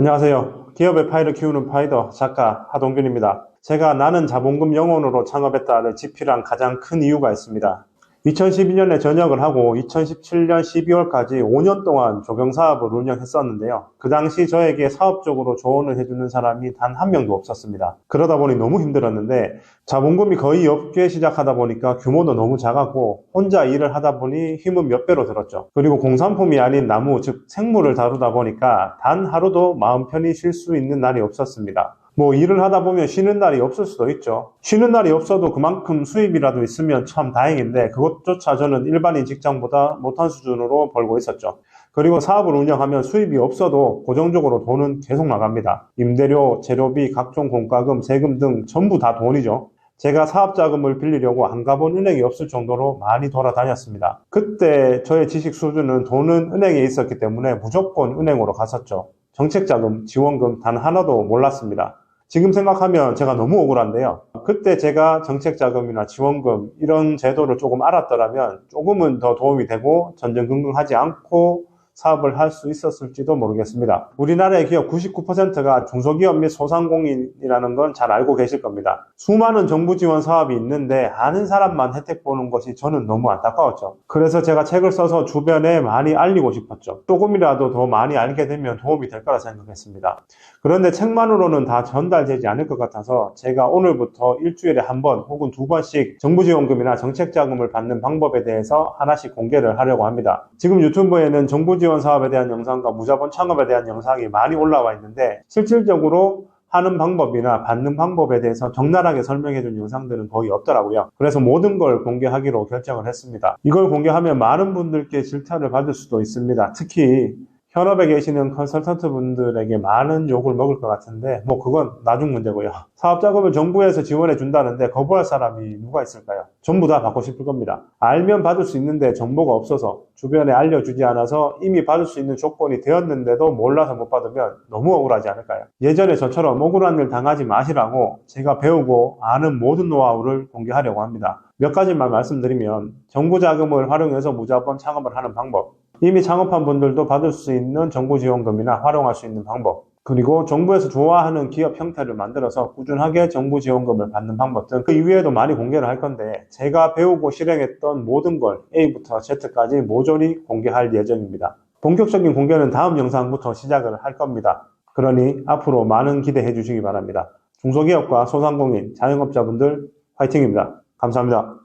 안녕하세요. 기업의 파이를 키우는 파이더 작가 하동균입니다. 제가 나는 자본금 영혼으로 창업했다를 집필한 가장 큰 이유가 있습니다. 2012년에 전역을 하고 2017년 12월까지 5년 동안 조경사업을 운영했었는데요. 그 당시 저에게 사업적으로 조언을 해주는 사람이 단 한 명도 없었습니다. 그러다 보니 너무 힘들었는데 자본금이 거의 없게 시작하다 보니까 규모도 너무 작았고 혼자 일을 하다 보니 힘은 몇 배로 들었죠. 그리고 공산품이 아닌 나무, 즉 생물을 다루다 보니까 단 하루도 마음 편히 쉴 수 있는 날이 없었습니다. 뭐 일을 하다 보면 쉬는 날이 없을 수도 있죠. 쉬는 날이 없어도 그만큼 수입이라도 있으면 참 다행인데 그것조차 저는 일반인 직장보다 못한 수준으로 벌고 있었죠. 그리고 사업을 운영하면 수입이 없어도 고정적으로 돈은 계속 나갑니다. 임대료, 재료비, 각종 공과금, 세금 등 전부 다 돈이죠. 제가 사업 자금을 빌리려고 안 가본 은행이 없을 정도로 많이 돌아다녔습니다. 그때 저의 지식 수준은 돈은 은행에 있었기 때문에 무조건 은행으로 갔었죠. 정책 자금, 지원금 단 하나도 몰랐습니다. 지금 생각하면 제가 너무 억울한데요. 그때 제가 정책 자금이나 지원금 이런 제도를 조금 알았더라면 조금은 더 도움이 되고 전전긍긍하지 않고 사업을 할 수 있었을지도 모르겠습니다. 우리나라의 기업 99%가 중소기업 및 소상공인이라는 건 잘 알고 계실 겁니다. 수많은 정부 지원 사업이 있는데 아는 사람만 혜택 보는 것이 저는 너무 안타까웠죠. 그래서 제가 책을 써서 주변에 많이 알리고 싶었죠. 조금이라도 더 많이 알게 되면 도움이 될 거라 생각했습니다. 그런데 책만으로는 다 전달되지 않을 것 같아서 제가 오늘부터 일주일에 한 번 혹은 두 번씩 정부 지원금이나 정책 자금을 받는 방법에 대해서 하나씩 공개를 하려고 합니다. 지금 유튜브에는 정부 지원 사업에 대한 영상과 무자본 창업에 대한 영상이 많이 올라와 있는데 실질적으로 하는 방법이나 받는 방법에 대해서 적나라하게 설명해 준 영상들은 거의 없더라고요. 그래서 모든 걸 공개하기로 결정을 했습니다. 이걸 공개하면 많은 분들께 질타를 받을 수도 있습니다. 특히 현업에 계시는 컨설턴트 분들에게 많은 욕을 먹을 것 같은데 뭐 그건 나중 문제고요. 사업 자금을 정부에서 지원해 준다는데 거부할 사람이 누가 있을까요? 전부 다 받고 싶을 겁니다. 알면 받을 수 있는데 정보가 없어서 주변에 알려주지 않아서 이미 받을 수 있는 조건이 되었는데도 몰라서 못 받으면 너무 억울하지 않을까요? 예전에 저처럼 억울한 일 당하지 마시라고 제가 배우고 아는 모든 노하우를 공개하려고 합니다. 몇 가지만 말씀드리면 정부 자금을 활용해서 무자본 창업을 하는 방법 이미 창업한 분들도 받을 수 있는 정부 지원금이나 활용할 수 있는 방법, 그리고 정부에서 좋아하는 기업 형태를 만들어서 꾸준하게 정부 지원금을 받는 방법 등 그 이외에도 많이 공개를 할 건데 제가 배우고 실행했던 모든 걸 A부터 Z까지 모조리 공개할 예정입니다. 본격적인 공개는 다음 영상부터 시작을 할 겁니다. 그러니 앞으로 많은 기대해 주시기 바랍니다. 중소기업과 소상공인, 자영업자분들 화이팅입니다. 감사합니다.